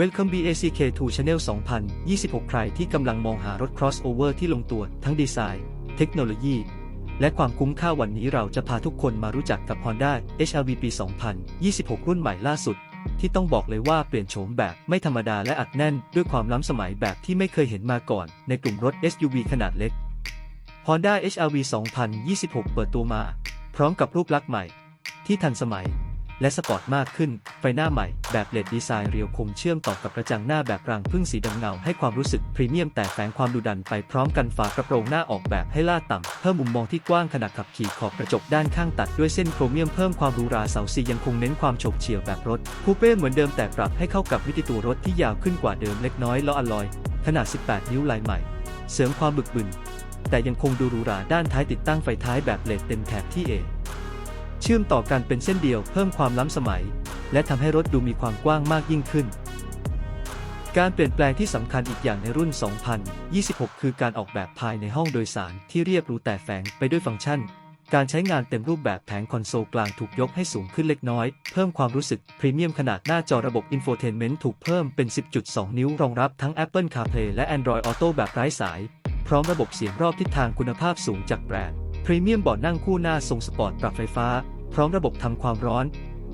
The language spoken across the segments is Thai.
Welcome BACK to Channel 2026 ใครที่กำลังมองหารถ crossover ที่ลงตัวทั้งดีไซน์ เทคโนโลยี และความคุ้มค่าวันนี้เราจะพาทุกคนมารู้จักกับ Honda HR-V ปี 2026 รุ่นใหม่ล่าสุด ที่ต้องบอกเลยว่าเปลี่ยนโฉมแบบไม่ธรรมดาและอัดแน่น ด้วยความล้ำสมัยแบบที่ไม่เคยเห็นมาก่อน ในกลุ่มรถ SUV ขนาดเล็ก Honda HR-V 2026 เปิดตัวมา พร้อมกับรูปลักษณ์ใหม่ ที่ทันสมัย และสปอร์ตมากขึ้น ไฟหน้าใหม่แบบเลดดีไซน์เรียวคมเชื่อมต่อกับกระจังหน้าแบบรังพึ่งสีดำเงาให้ความรู้สึกพรีเมียมแต่แฝงความดุดันไปพร้อมกันฝากระโปรงหน้าออกแบบให้ลาดต่ำเพิ่มมุมมองที่กว้างขนาดขับขี่ขอบกระจกด้านข้างตัดด้วยเส้นโครเมียมเพิ่มความหรูหราเสาซียังคงเน้นความโฉบเฉี่ยวแบบรถคูเป้เหมือนเดิมแต่ปรับให้เข้ากับมิติตัวรถที่ยาวขึ้นกว่าเดิมเล็กน้อยล้ออลลอย ขนาด 18 นิ้วลายใหม่ เสริมความบึกบึนแต่ยังคงดูหรูหราด้านท้ายติดตั้งไฟท้ายแบบเลดเต็มแถบที่เอ เชื่อมต่อกันเป็นเส้นเดียวเพิ่มความล้ำสมัย และทำให้รถดูมีความกว้างมากยิ่งขึ้น การเปลี่ยนแปลงที่สำคัญอีกอย่างในรุ่น 2026 คือการออกแบบภายในห้องโดยสารที่เรียบรูแต่แฝงไปด้วยฟังก์ชัน การใช้งานเต็มรูปแบบแผงคอนโซลกลางถูกยกให้สูงขึ้นเล็กน้อย เพิ่มความรู้สึกพรีเมียมขนาดหน้าจอระบบอินโฟเทนเมนต์ถูกเพิ่มเป็น 10.2 นิ้วรองรับทั้ง Apple CarPlay และ Android Auto แบบไร้สาย พร้อมระบบเสียงรอบทิศทางคุณภาพสูงจากแบรนด์ พรีเมียมเบาะนั่งคู่หน้าทรงสปอร์ตปรับไฟฟ้า พร้อมระบบทำความร้อน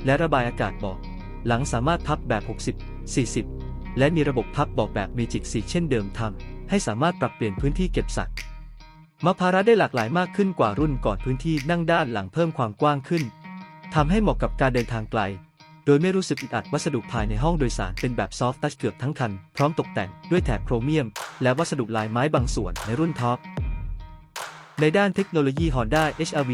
และระบายอากาศเบาะหลังสามารถพับแบบ 60 40 และมีระบบพับเบาะแบบ Magic 4เช่นเดิมทำให้สามารถปรับเปลี่ยนพื้นที่เก็บสัตว์มาภาระได้หลากหลายมากขึ้นกว่ารุ่นก่อนพื้นที่นั่งด้านหลังเพิ่มความกว้างขึ้นทำให้เหมาะกับการเดินทางไกล โดยไม่รู้สึกอึดอัดวัสดุภายในห้องโดยสารเป็นแบบซอฟต์ทัชเกือบทั้งคัน พร้อมตกแต่งด้วยแถบโครเมียม และวัสดุลายไม้บางส่วนในรุ่นท็อป ในด้านเทคโนโลยี Honda HR-V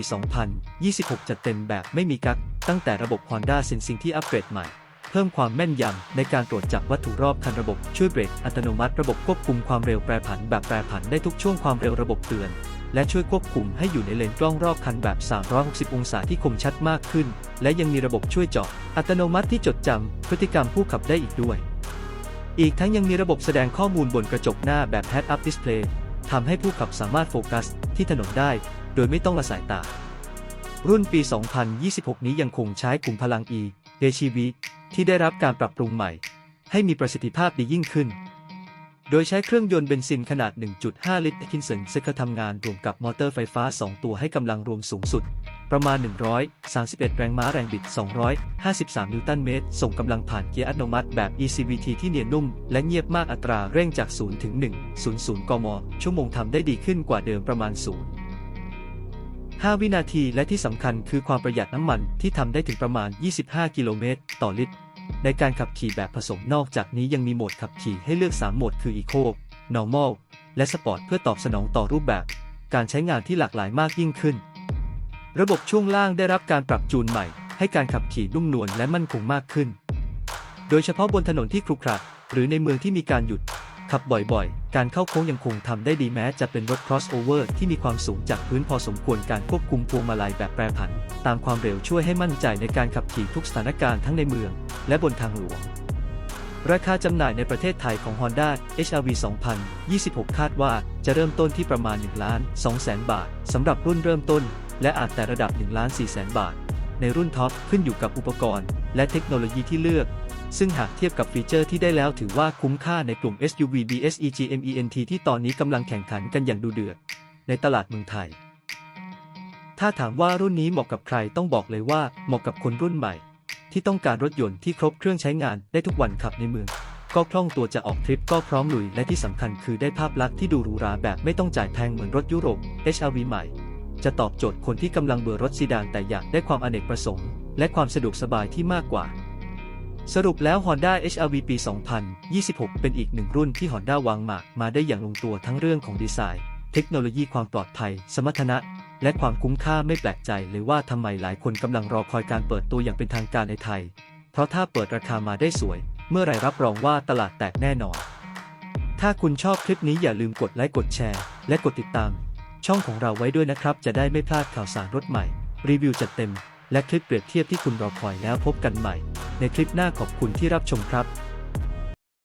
2026 จัดเต็มแบบไม่มีกัก ตั้งแต่ระบบ Honda Sensing ที่อัปเกรดใหม่ เพิ่มความแม่นยำในการตรวจจับวัตถุรอบคันระบบช่วยเบรกอัตโนมัติระบบควบคุมความเร็วแปรผันแบบแปรผันได้ทุกช่วงความเร็วระบบเตือน และช่วยควบคุมให้อยู่ในเลนกล้องรอบคันแบบ 360 องศาที่คมชัดมากขึ้น และยังมีระบบช่วยเจาะอัตโนมัติที่จดจำพฤติกรรมผู้ขับได้อีกด้วย อีกทั้งยังมีระบบแสดงข้อมูลบนกระจกหน้าแบบ Head-Up Display ทำให้ผู้ขับสามารถโฟกัสที่ถนนได้ โดยไม่ต้องละสายตา รุ่นปี 2026 นี้ยังคงใช้กลุ่มพลัง e d c v ที่ได้รับการปรับปรุงใหม่ ให้มีประสิทธิภาพดียิ่งขึ้น โดยใช้เครื่องยนต์เบนซินขนาด 1.5 ลิตรคินสันเซคทำงานรวมกับมอเตอร์ไฟฟ้า 2 ตัวให้กำลังรวมสูงสุด ประมาณ 131 แรงม้าแรงบิด 253 นิวตันเมตร ส่งกำลังผ่านเกียร์อัตโนมัติแบบ ECVT ที่เนียนนุ่ม และเงียบมากอัตราเร่งจาก 0 ถึง 1 00 กม ชั่วโมงทำได้ดีขึ้นกว่าเดิมประมาณ 0 5 วินาทีและที่สำคัญคือความประหยัดน้ำมันที่ทำได้ถึงประมาณ 25 กิโลเมตรต่อลิตร ในการขับขี่แบบผสมนอกจากนี้ยังมีโหมดขับขี่ให้เลือก 3 โหมดคือ Eco Normal และ Sport เพื่อตอบสนองต่อรูปแบบ การใช้งานที่หลากหลายมากยิ่งขึ้น ระบบช่วงล่างได้รับการปรับจูนใหม่ ให้การขับขี่นุ่มนวลและมั่นคงมากขึ้น โดยเฉพาะบนถนนที่ครุขระหรือในเมืองที่มีการหยุด ขับบ่อยๆ การเข้าโค้งยังคงทำได้ดีแม้จะเป็นรถ crossover ที่มีความสูงจากพื้นพอสมควรการควบคุมพวงมาลัยแบบแปรผัน ตามความเร็วช่วยให้มั่นใจในการขับขี่ทุกสถานการณ์ทั้งในเมือง และบนทางหลวง ราคาจำหน่ายในประเทศไทยของ Honda HR-V 2026 คาดว่าจะเริ่มต้นที่ประมาณ1ล้าน2แสนบาทสำหรับรุ่นเริ่มต้น และอาจแต่ระดับ1ล้าน4แสนบาท ในรุ่นท็อปขึ้นอยู่กับอุปกรณ์ และเทคโนโลยีที่เลือก ซึ่งหากเทียบกับฟีเจอร์ที่ได้แล้วถือว่าคุ้มค่าในกลุ่ม SUV BSEGMENT ที่ตอนนี้กำลังแข่งขันกันอย่างดูเดือด ในตลาดเมืองไทย ถ้าถามว่ารุ่นนี้เหมาะกับใครต้องบอกเลยว่าเหมาะกับคนรุ่นใหม่ ที่ต้องการรถยนต์ที่ครบเครื่องใช้งานได้ทุกวันขับในเมือง ก็คล่องตัวจะออกทริปก็พร้อมลุยและที่สำคัญคือได้ภาพลักษณ์ที่ดูหรูหราแบบไม่ต้องจ่ายแพงเหมือนรถยุโรป HRV ใหม่ จะตอบโจทย์คนที่กำลังเบื่อรถซีดานแต่อยากได้ความอเนกประสงค์ และความสะดวกสบายที่มากกว่า สรุปแล้ว Honda HR-V ปี 2026 เป็นอีกหนึ่งรุ่นที่ Honda วางหมากมาได้อย่างลงตัวทั้งเรื่องของดีไซน์ เทคโนโลยีความปลอดภัย สมรรถนะ และความคุ้มค่าไม่แปลกใจเลยว่าทำไมหลายคนกำลังรอคอยการเปิดตัวอย่างเป็นทางการในไทย เพราะถ้าเปิดราคามาได้สวย เมื่อไรรับรองว่าตลาดแตกแน่นอน ถ้าคุณชอบคลิปนี้อย่าลืมกดไลค์กดแชร์ และกดติดตาม ช่องของเราไว้ด้วยนะครับ จะได้ไม่พลาดข่าวสารรถใหม่ รีวิวจัดเต็ม และคลิปเปรียบเทียบที่คุณรอคอยแล้วพบกันใหม่ ในคลิปหน้าขอบคุณที่รับชมครับ